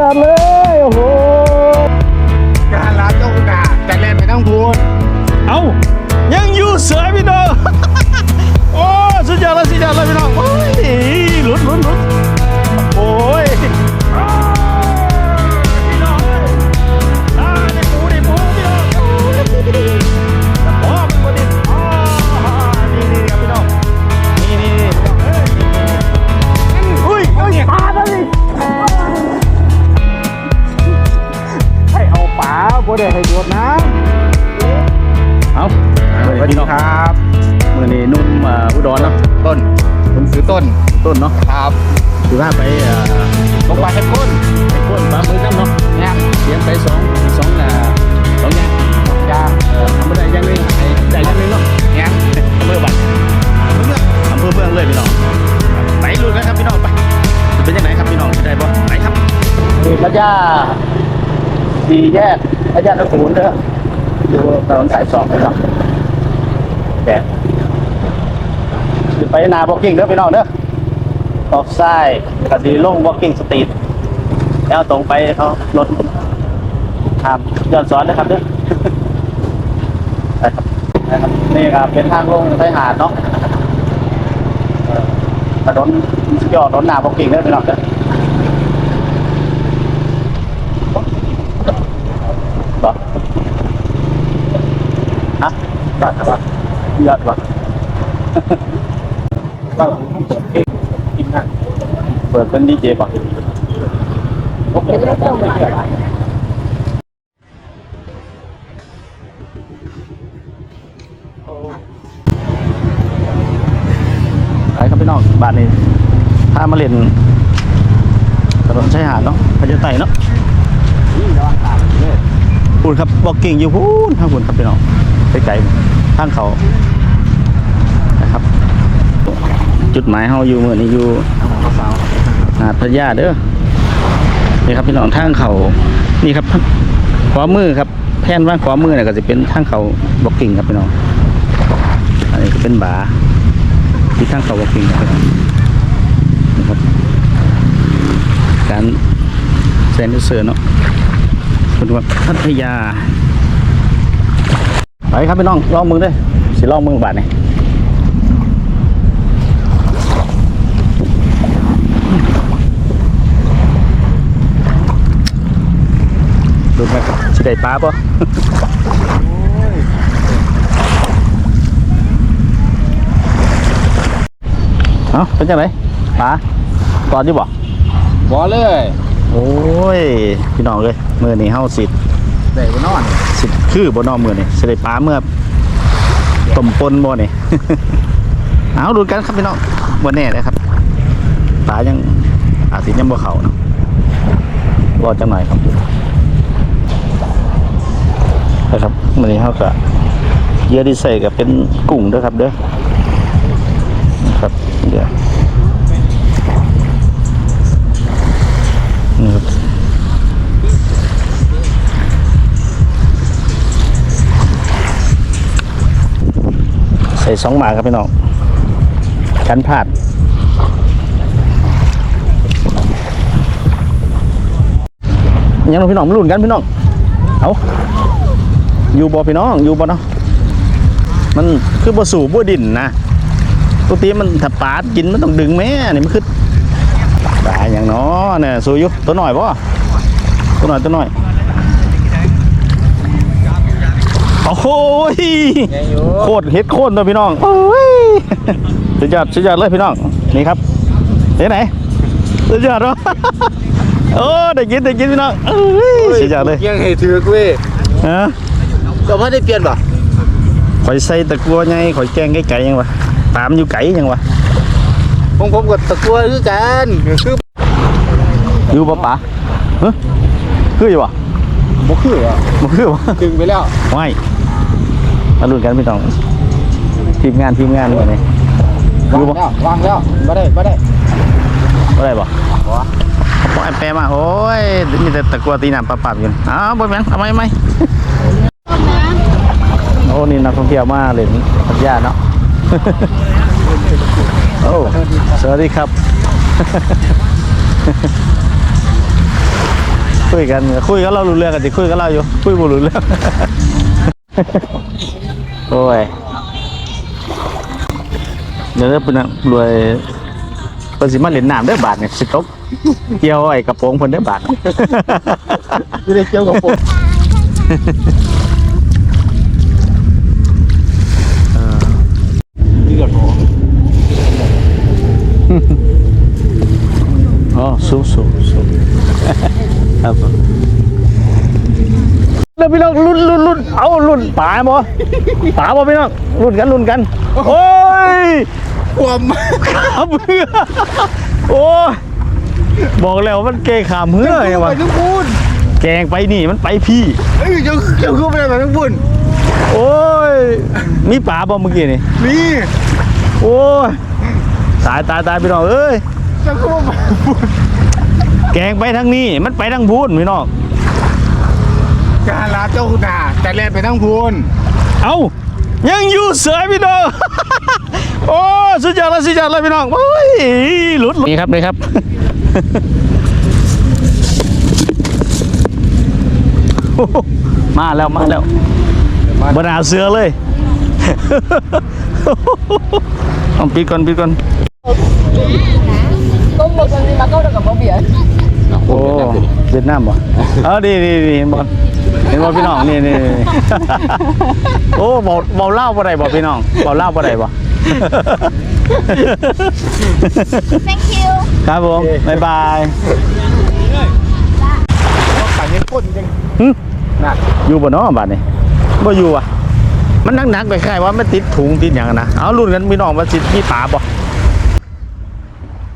อ ต้นต้นเนาะครับถือว่าไปอ่าลงไปให้พ้นไปพ่นปลามือน้ำเนาะเนี่ยเสียงไปสองสองอ่าสองอย่างยาเอ่อทำไม่ได้อย่างหนึงให้ได้อย่างหนึงเนาะเนี่ยอำเภอบัตรอำเภอเมืองเลยพี่น้องไปลุยกันครับพี่น้องไปจะเป็นยังไงครับพี่น้องจะได้บ่ไปครับนี่พระยาสี่แยกพระยาตะกูลเด้ออยู่ถนนสายสองเลยเนาะแกไปนาบอกกิ้งเด้อพี่น้องเด้อ ออกซ้ายกสีลง walking street แล้วตรงไปเขารถทางย้อนสอนนะครับเด้อไปครับไปครับนี่ครับเป็นทางลงไปหาดเนาะเอ่อถนนยอดถนนหนาบอกกิ่งเด้อพี่น้องเด้อบอกฮะยอดครับยอดวะ ว่าผมเปิดเพลงกินนะ เปิดเป็นดีเจป่ะโอเคไปครับพี่น้องบ้านนี้พามาเล่นถนนชายหาดเนาะพญาไต่เนาะพูดครับบอกกิ่งอยู่พูนทางพูนครับพี่น้องไปไกลทางเขานะครับ จุดหมายเฮาอยู่เมื่อนี้อยู่ หาดพระยาเด้อนี่ครับพี่น้องทางเขานี่ครับขวามือครับแผ่นว่างขวามือเนี่ยก็จะเป็นทางเขาบอกกิ่งครับพี่น้องอันนี้ก็เป็นบาที่ทางเขาบอกกิ่งครับพี่น้องนะครับ การแซนเซอร์เนาะคุณว่าพัทยาไปครับพี่น้องลองมือเด้อสิลองมือบาทนี่ดู ไหมครับสิได้ปลาปะเอาเป็นจังไรปลาตอนอยู่บ่บอเลย โอ้ย พี่น้องเลยมือนี้เฮาสิเด็กนอนสิคือบ่นอมือนี่สิได้ปลาเมื่อต้มปนบ่นี่ เอาดูกันครับพี่น้องบ่แน่เลยครับปลายังอาจสิยังบ่เข้าเนาะรอจังหน่อยครับ นะครับวันนี้เขาก็เยอะที่ใส่กับเป็นกุ้งด้วยครับเด้อนะครับเดี๋ยวนี่ครับใส่สองหมาครับพี่น้องชั้นพลาดยังน้องพี่น้องมาลุ้นกันพี่น้องเอา อยู่บ่พี่น้องอยู่บ่เนาะมันคือบ่สู่บ่ดินนะปกติมันถ้าปาดกินมันต้องดึงแม่นี่มันคือปลาอย่างเนาะเนี่ยสู้อยู่ตัวหน่อยบ่ตัวหน่อยตัวหน่อยโอ้โหยไงอยู่โคตรเฮ็ดโคตรตัวพี่น้องโอ้ยสุดยอดสุดยอดเลยพี่น้องนี่ครับเห็นไหนสุดยอดเนาะโอ้ได้กินได้กินพี่น้องเอ้ยสุดยอดเลยยังให้ถือกูเว้ยฮะ ก็ไม่ได้เปลี่ยนป่ะข่อยใส่ตะกัวไงข่อยแกงไก่ๆยังวะตามอยู่ไก่ยังวะผมผมกับตะกัวคือกันคืออยู่ปะปะเฮ้ยคืออยู่วะบ่คืออะมันคือวะดึงไปแล้วไม่มาลุ้นกันพี่น้องทีมงานทีมงานมาเนี่อวางยู่ปะแล้ววางแล้วไม่ได้ไม่ได้บ่ได้ปะพอไอ้แปรมาโอ้ยมีแต่ตะกัวตีน้ำปลาปับอยู่อ้าวบ่แม่นเอาไหมไหมโอ้นี่นักท่องเที่ยวมาเล่นพัทยาเนาะ โอ้สวัสดีครับคุยกันคุยกับเรารู้เรื่องกันสิคุยกับเราอยู่คุยบ่รู้เรื่องโอ้ยเดี๋ยวเพิ่นน่ะรวยเพิ่นสิมาเล่นน้ำเด้บาทเนี่ยสิตกเกี่ยวไอ้กระโปรงเพิ่นเด้บาทไม่ได้เกี่ยวกับผมนี่ก็พออ๋อ สูงสูงสูงครับผมเริ่มพี่น้องรุ่นรุ่นรุ่นเอารุ่นป่าบ่ป่าบ่พี่น้องรุ่นกันรุ่นกันโอ้ยความขาเบื่อโอ้ยบอกแล้วมันเกยขามเหือไงวะไปทุกพูนแกงไปนี่มันไปพี่เอ้ยเจ้าเจ้าคือไปไหนทุกพูนโอ้ยมีป่าบ่เมื่อกี้นี่นี่โอ้ยตายตายตายพี่น้องเอ้ยเจ้าคือไป แกงไปทางนี้ มันไปทางพูนพี่น้องการลาเจ้าคุณอาแต่แล่นไปทั้งพูนเอายังอยู่เสือพี่น้อง โอ้สุดยอดแล้วสุดยอดเลยพี่น้องโอ้ยหลุดนี่ครับนี่ครับ มาแล้วมาแล้วบนาเสือเลย ต้องปิดก่อนปิดก่อน có một lần đi mà câu được cả bờ biển โอ้เวียดนามบ่เออดีดีดีเห็นบ่เห็นบ่พี่น้องนี่นี่นี่โอ้เบาเบาเล่าบ่ได้บ่พี่น้องเบาเล่าบ่ได้บ่ thank you ครับผมบ๊ายบายปั่นยังก้นยังหึน่ะอยู่บ่เนาะบัดนี้บ่อยู่อะ มันหนักๆไปคล้ายๆว่ามันติดถุงติดหยังอะนะเอารุ่นกันพี่น้องว่าสิมีปลาบ่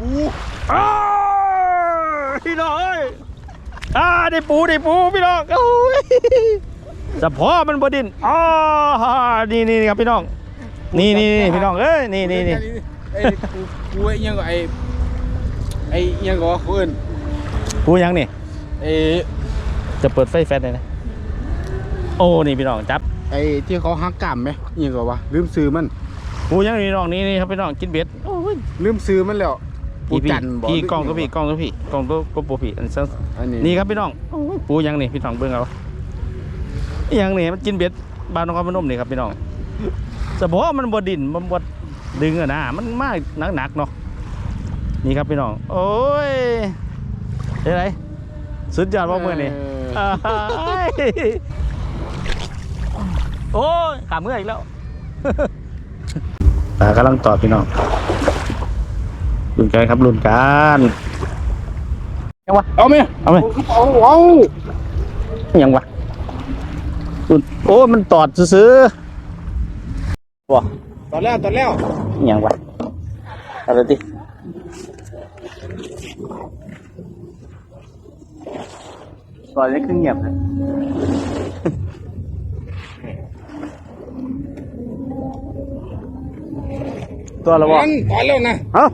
ปูอ้าวพี่น้องเอ้ยอ่า ได้ปูได้ปูพี่น้องโอ้ยสะพอมันบ่ดินอ๋อนี่นี่นี่ครับพี่น้องนี่นี่นี่พี่น้องเอ้ยนี่นี่นี่ไอ้กูกูไอ้ยังก็ไอ้ไอ้ยังก็เพื่อนปูหยังนี่ไอ้จะเปิดไฟแฟลชเลยนะโอ้นี่พี่น้องจับไอ้ที่เขาหักกล้ามไหมยังก็วะลืมซื้อมันปูหยังนี่น้องนี่นี่ครับพี่น้องกินเบ็ดโอ้ยลืมซื้อมันแล้ว ปูพี่พี่จันทร์บอกพี่กล้องก็พี่กล้องก็พี่กล้องก็ก็ปูพี่อันซันอันนี้นี่ครับพี่น้องโอ้ยปูหยังนี่พี่น้องเบิ่งเอาอหยังนี่มันกินเบ็ดบ้านนครพนมนี่ครับพี่น้องสะโพกมันบ่ดินมันบ่ดึงอะนะมันมากหนักๆเนาะนี่ครับพี่น้องโอ้ยเฮ้ยไรสุดยอดมากเมื่อนี่เอออ้ายโอ้ยขาเมื่ออีกแล้วตากำลังตอบพี่น้อง รุ่นกันครับรุ่นกันยังวะเอาไหมเอาไหมเอาเอายังวะรุ่นโอ้มันตอดซื้อๆว้าตอนแล้วตอนแล้วยังวะเอาเลยดิตอนนี้คือเงียบเลยตัวละวะนั่นตอนแล้วนะเอ้า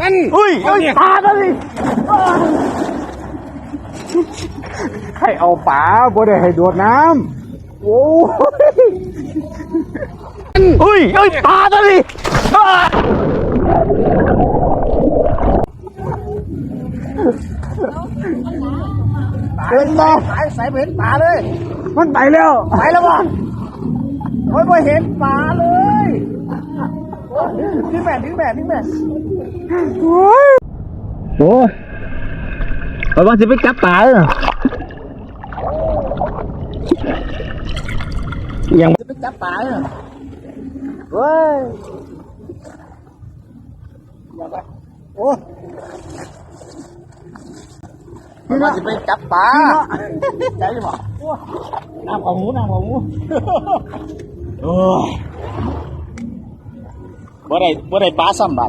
นั่นอุ้ยเอาอุ้ยเนี่ยปลาตัวนี้ให้เอาป๋าบ่ได้ให้โดดน้ำโอ้ยอุ้ยอุ้ยปลาตัวนี้อ้าเห็นบ่สายสายเห็นป๋าเลย มันไปแล้วไปแล้วบ่โอ้ยบ่เห็นป๋าเลยนี่แม่นี่แม่นี่แม่ โอ้ยไปว่าสิไปจับปลาเลยยังไปจับป๋าเลยเฮ้ยอย่าไปโอ้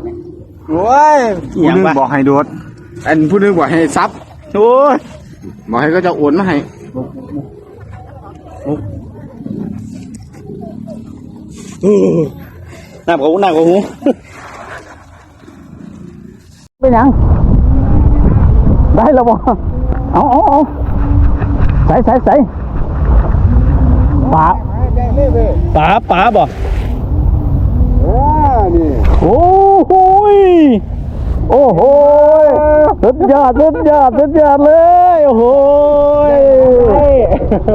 พี่ ว่าจะไปจับป๋าใจหรือเปล่าน้ำของหมูน้ำของหมูโอ้ยบ่ได้บ่ได้ปลาซ้ำบาทนี่โอ้ยอิหยังผู้หนึงวะบอกให้โดดอันผู้หนึงบอกให้ซับโอ้ยบอกให้ก็จะโอนมาให้น้ำของหูน้ำของหูไปยังได้แล้วบ่เอาเอาเอาใส่ใส่ใส่ปลาได้เลยเว้ยปลาปลาบ่เออ นี่ โอ้โหยโอ้โหยสุดยอดสุดยอดสุดยอดเลย โอ้โห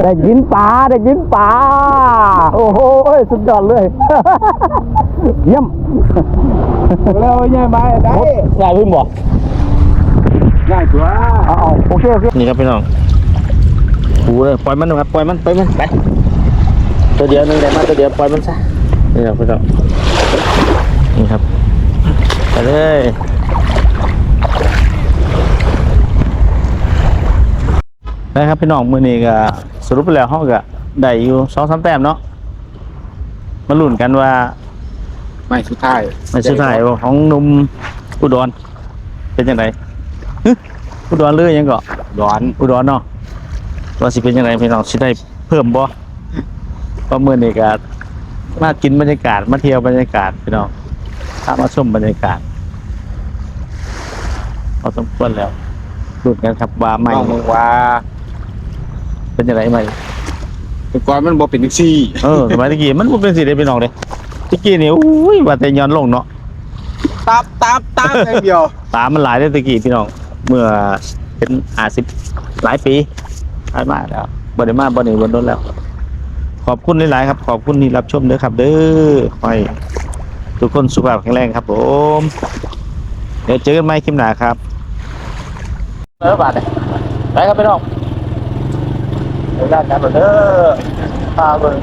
ได้กินปลาได้กินปลาโอ้โหสุดยอดเลย เยี่ยมแล้วยังไงได้ง่ายขึ้นบ่ง่ายกว่าเอาเอาโอเคโอเคนี่ครับพี่น้องหูเลยปล่อยมันนะครับปล่อยมันปล่อยมันไปตัวเดียวนึงได้มาตัวเดียวปล่อยมันซะนี่ครับพี่น้อง นี่ครับไปเลยนะครับพี่น้องมือนี้ก็สรุปไปแล้วห้องก็ได้อยู่สองสามแต้มเนาะมาลุ้นกันว่าไม่สุดท้ายในสุดท้ายของหนุ่มอุดรเป็นยังไงฮึอุดรเรือยังเกาะร้อนอุดรเนาะว่าสิเป็นยังไงพี่น้องสิได้เพิ่มบ่เพราะมื้อนี้ก็มากินบรรยากาศมาเที่ยวบรรยากาศพี่น้องถ้ามาชมบรรยากาศเอาสมควรแล้วดูดกันครับว่าใหม่ต้องว่าเป็นยังไงใหม่แต่ก่อนมันบ่เป็นจังซี่เออสมัยตะกี้มันบ่เป็นสิได้พี่น้องเด้ตะกี้นี่อุ้ยว่าแต่ย้อนลงเนาะตับตับตับอย่างเดียวปลามันหลายได้ตะกี้พี่น้องเมื่อเป็นอาสิบหลายปีหลายมากแล้วบ่ได้มาบ่ได้วนโดนแล้ว ขอบคุณหลายๆครับ ขอบคุณที่รับชมเด้อครับ เด้อขอให้ ทุกคนสุขภาพแข็งแรงครับผม เดี๋ยวเจอกันใหม่คลิปหน้าครับเออบาทเลยไปครับพี่น้องเดี๋ยวด้านกันเด้อพาเบิ่ง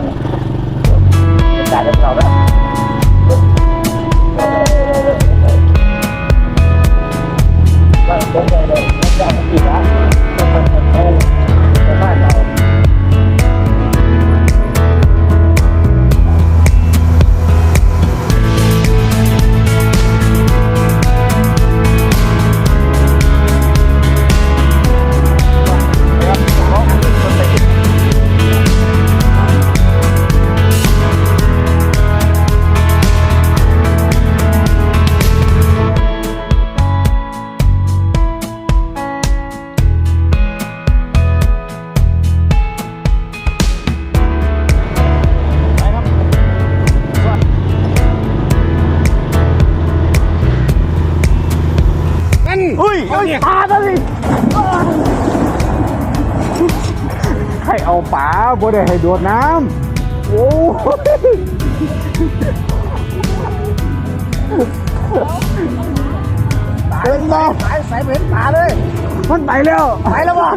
ยปลาตัวนี้ให้เอาปลาบ่ได้ให้โดดน้ำโอ้เป็นบ่สายสายเห็นปลาเลย มันไปแล้ว ไปแล้วบ่